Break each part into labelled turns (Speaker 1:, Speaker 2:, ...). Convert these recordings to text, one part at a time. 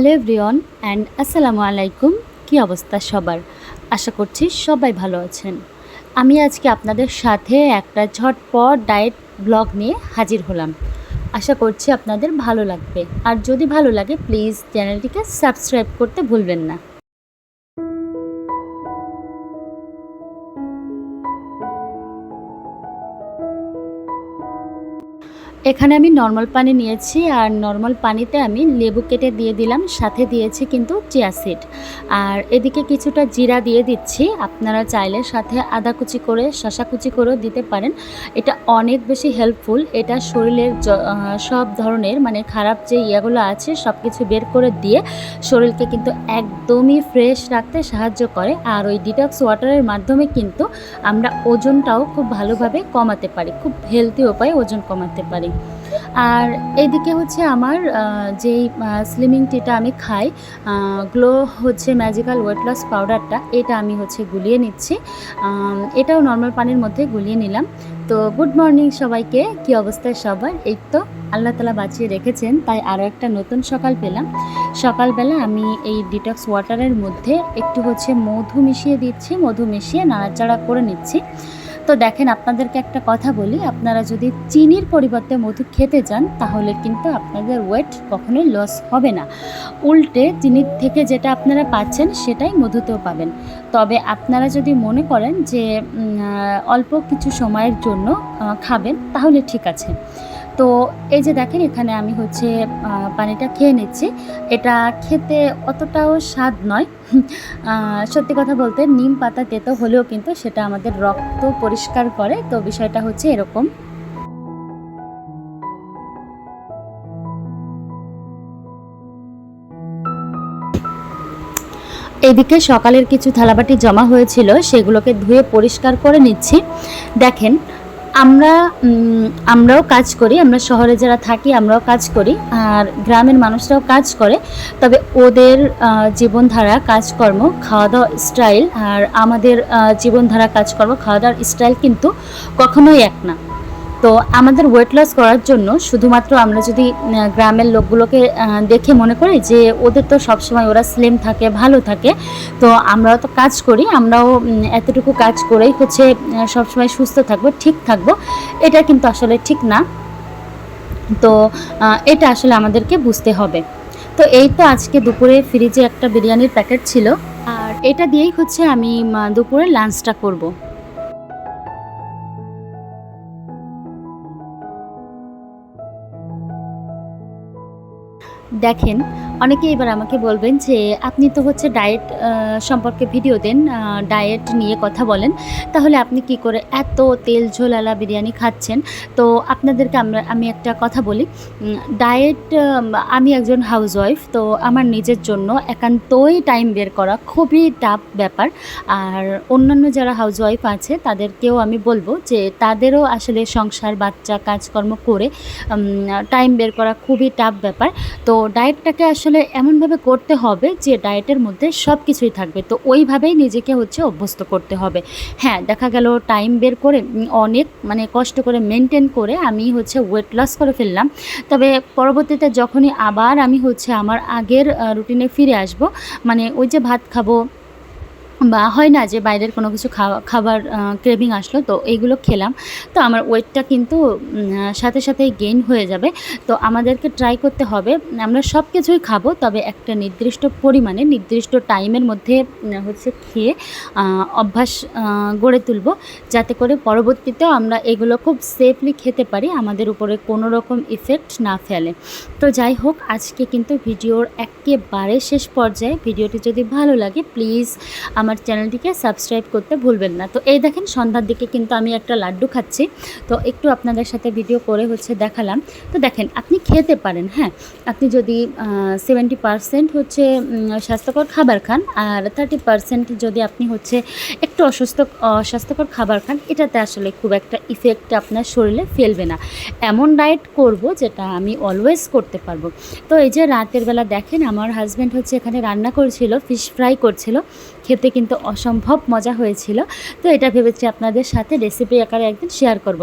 Speaker 1: Hello everyone and আসসালামু আলাইকুম। কি অবস্থা সবার? আশা করছি সবাই ভালো আছেন। আমি আজকে আপনাদের সাথে একটা ঝটপট ডায়েট ব্লগ নিয়ে হাজির হলাম। আশা করছি আপনাদের ভালো লাগবে। আর যদি ভালো লাগে প্লিজ চ্যানেলটিকে সাবস্ক্রাইব করতে ভুলবেন না। এখানে আমি নর্মাল পানি নিয়েছি আর নর্মাল পানিতে আমি লেবু কেটে দিয়ে দিলাম, সাথে দিয়েছি কিন্তু চিয়া সিড আর এদিকে কিছুটা জিরা দিয়ে দিচ্ছি, আপনারা চাইলে সাথে আদা কুচি করে শশা কুচি করেও দিতে পারেন। এটা অনেক বেশি হেল্পফুল এটা শরীরের সব ধরনের মানে খারাপ যে ইয়েগুলো আছে সব কিছু বের করে দিয়ে শরীরকে কিন্তু একদমই ফ্রেশ রাখতে সাহায্য করে। আর ওই ডিটক্স ওয়াটারের মাধ্যমে কিন্তু আমরা ওজনটাও খুব ভালোভাবে কমাতে পারি, খুব হেলদি উপায়ে ওজন কমাতে পারি। আর এদিকে হচ্ছে আমার যেই স্লিমিং টিটা আমি খাই গ্লো হচ্ছে ম্যাজিক্যাল ওয়েট লস পাউডারটা এটা আমি হচ্ছে গুলিয়ে নিচ্ছি। এটাও নর্মাল পানির মধ্যে গুলিয়ে নিলাম। তো গুড মর্নিং সবাইকে, কি অবস্থায় সবার? এই তো আল্লাহ তালা বাঁচিয়ে রেখেছেন, তাই আরও একটা নতুন সকাল পেলাম। সকালবেলা আমি এই ডিটক্স ওয়াটারের মধ্যে একটু হচ্ছে মধু মিশিয়ে দিচ্ছি, মধু মিশিয়ে নাড়াচাড়া করে নিচ্ছি। তো দেখেন, আপনাদেরকে একটা কথা বলি, আপনারা যদি চিনির পরিবর্তে মধু খেতে চান, তাহলে কিন্তু আপনাদের ওয়েট কখনোই লস হবে না। উল্টে চিনির থেকে যেটা আপনারা পাচ্ছেন, সেটাই মধুতেও পাবেন। তবে আপনারা যদি মনে করেন যে অল্প কিছু সময়ের জন্য খাবেন, তাহলে ঠিক আছে। তো এই যে দেখেন, এখানে আমি হচ্ছে পানিটা খেয়ে নিচ্ছি। এটা খেতে অতটাও স্বাদ নয়। সত্যি কথা বলতে নিম পাতা তেতো হলেও কিন্তু সেটা আমাদের রক্ত পরিষ্কার করে। তো বিষয়টা হচ্ছে এরকম। এদিকে সকালের কিছু থালাবাটি জমা হয়েছিল, সেগুলোকে ধুয়ে পরিষ্কার করে নিচ্ছি। দেখেন আমরা আমরাও কাজ করি, আমরা শহরে যারা থাকি আমরাও কাজ করি, আর গ্রামের মানুষরাও কাজ করে। তবে ওদের জীবনধারা, কাজকর্ম খাওয়া দাওয়া স্টাইল আর আমাদের জীবনধারা, কাজকর্ম খাওয়া দাওয়ার স্টাইল কিন্তু কখনোই এক না। তো আমাদের ওয়েট লস করার জন্য শুধুমাত্র আমরা যদি গ্রামের লোকগুলোকে দেখে মনে করি যে ওদের তো সবসময় ওরা স্লিম থাকে, ভালো থাকে, তো আমরাও তো কাজ করি, আমরাও এতটুকু কাজ করেই হচ্ছে সবসময় সুস্থ থাকব, ঠিক থাকব, এটা কিন্তু আসলে ঠিক না তো এটা আসলে আমাদেরকে বুঝতে হবে তো এই তো আজকে দুপুরে ফ্রিজে একটা বিরিয়ানির প্যাকেট ছিল, আর এটা দিয়েই হচ্ছে আমি দুপুরে লাঞ্চটা করব। দেখেন অনেকে এবার আমাকে বলবেন যে, আপনি তো হচ্ছে ডায়েট সম্পর্কে ভিডিও দেন ডায়েট নিয়ে কথা বলেন। তাহলে আপনি কি করে এত তেল ঝোলালা বিরিয়ানি খাচ্ছেন? তো আপনাদেরকে আমরা, আমি একটা কথা বলি। ডায়েট আমি একজন হাউসওয়াইফ তো আমার নিজের জন্য একান্তই টাইম বের করা খুবই টাফ ব্যাপার। আর অন্যান্য যারা হাউসওয়াইফ আছে, তাদেরকেও আমি বলব যে, তাদেরও আসলে সংসার, বাচ্চা, কাজকর্ম করে টাইম বের করা খুবই টাফ ব্যাপার। তো ডায়েটটাকে আসলে এমনভাবে করতে হবে যে ডায়েটের মধ্যে সব কিছুই থাকবে। তো ওইভাবেই নিজেকে হচ্ছে অভ্যস্ত করতে হবে। হ্যাঁ দেখা গেল টাইম বের করে অনেক মানে কষ্ট করে মেনটেন করে আমি হচ্ছে ওয়েট লস করে ফেললাম। তবে পরবর্তীতে যখনই আবার আমি হচ্ছে আমার আগের রুটিনে ফিরে আসব মানে ওই যে ভাত খাব বা হয় না যে বাইরের কোনো কিছু খাওয়া, খাবার ক্রেভিং আসলো, তো এইগুলো খেলাম। তো আমার ওয়েটটা কিন্তু সাথে সাথে গেইন হয়ে যাবে। তো আমাদেরকে ট্রাই করতে হবে। আমরা সব কিছুই খাব, তবে একটা নির্দিষ্ট পরিমাণে, নির্দিষ্ট টাইমের মধ্যে হচ্ছে খেয়ে অভ্যাস গড়ে তুলব। যাতে করে পরবর্তীতেও আমরা এগুলো খুব সেফলি খেতে পারি, আমাদের উপরে কোনো রকম ইফেক্ট না ফেলে। তো যাই হোক, আজকে কিন্তু ভিডিওর একেবারে শেষ পর্যায়ে। ভিডিওটি যদি ভালো লাগে প্লিজ আমার চ্যানেলটিকে সাবস্ক্রাইব করতে ভুলবেন না। তো এই দেখেন সন্ধ্যার দিকে কিন্তু আমি একটা লাড্ডু খাচ্ছি। তো একটু আপনাদের সাথে ভিডিও করে হচ্ছে দেখালাম। তো দেখেন, আপনি খেতে পারেন হ্যাঁ? আপনি যদি সেভেন্টি পারসেন্ট হচ্ছে স্বাস্থ্যকর খাবার খান আর থার্টি পারসেন্ট যদি আপনি হচ্ছে একটু অসুস্থ, অস্বাস্থ্যকর খাবার খান, এটাতে আসলে খুব একটা ইফেক্ট আপনার শরীরে ফেলবে না। এমন ডায়েট করব যেটা আমি অলওয়েজ করতে পারব। তো এই যে রাতের বেলা দেখেন, আমার হাজব্যান্ড হচ্ছে এখানে রান্না করছিল ফিশ ফ্রাই করছিল। খেতে কিন্তু অসম্ভব মজা হয়েছিল। তো এটা ভেবেছি আপনাদের সাথে রেসিপি আকারে একদিন শেয়ার করব।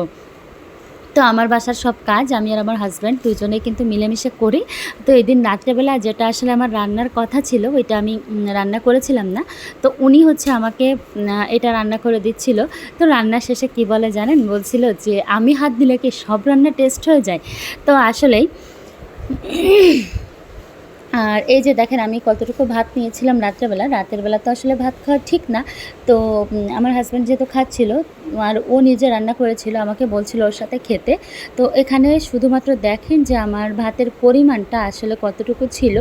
Speaker 1: তো আমার বাসার সব কাজ, আমি আর আমার হাজব্যান্ড দুজনেই কিন্তু মিলেমিশে করি। তো এদিন রাত্রেবেলা যেটা আসলে আমার রান্নার কথা ছিল, ওইটা আমি রান্না করেছিলাম না। তো উনি হচ্ছে আমাকে এটা রান্না করে দিচ্ছিল। তো রান্না শেষে কি বলে জানেন? বলছিল যে, আমি হাত দিলে কি সব রান্না টেস্ট হয়ে যায়? তো আসলেই আর এই যে দেখেন, আমি কতটুকু ভাত নিয়েছিলাম রাত্রেবেলা। রাতের বেলা তো আসলে ভাত খাওয়া ঠিক না। তো আমার হাজব্যান্ড যেহেতু খাচ্ছিল, আর ও নিজে রান্না করেছিল, আমাকে বলছিল ওর সাথে খেতে। তো এখানে শুধুমাত্র দেখেন যে আমার ভাতের পরিমাণটা আসলে কতটুকু ছিল।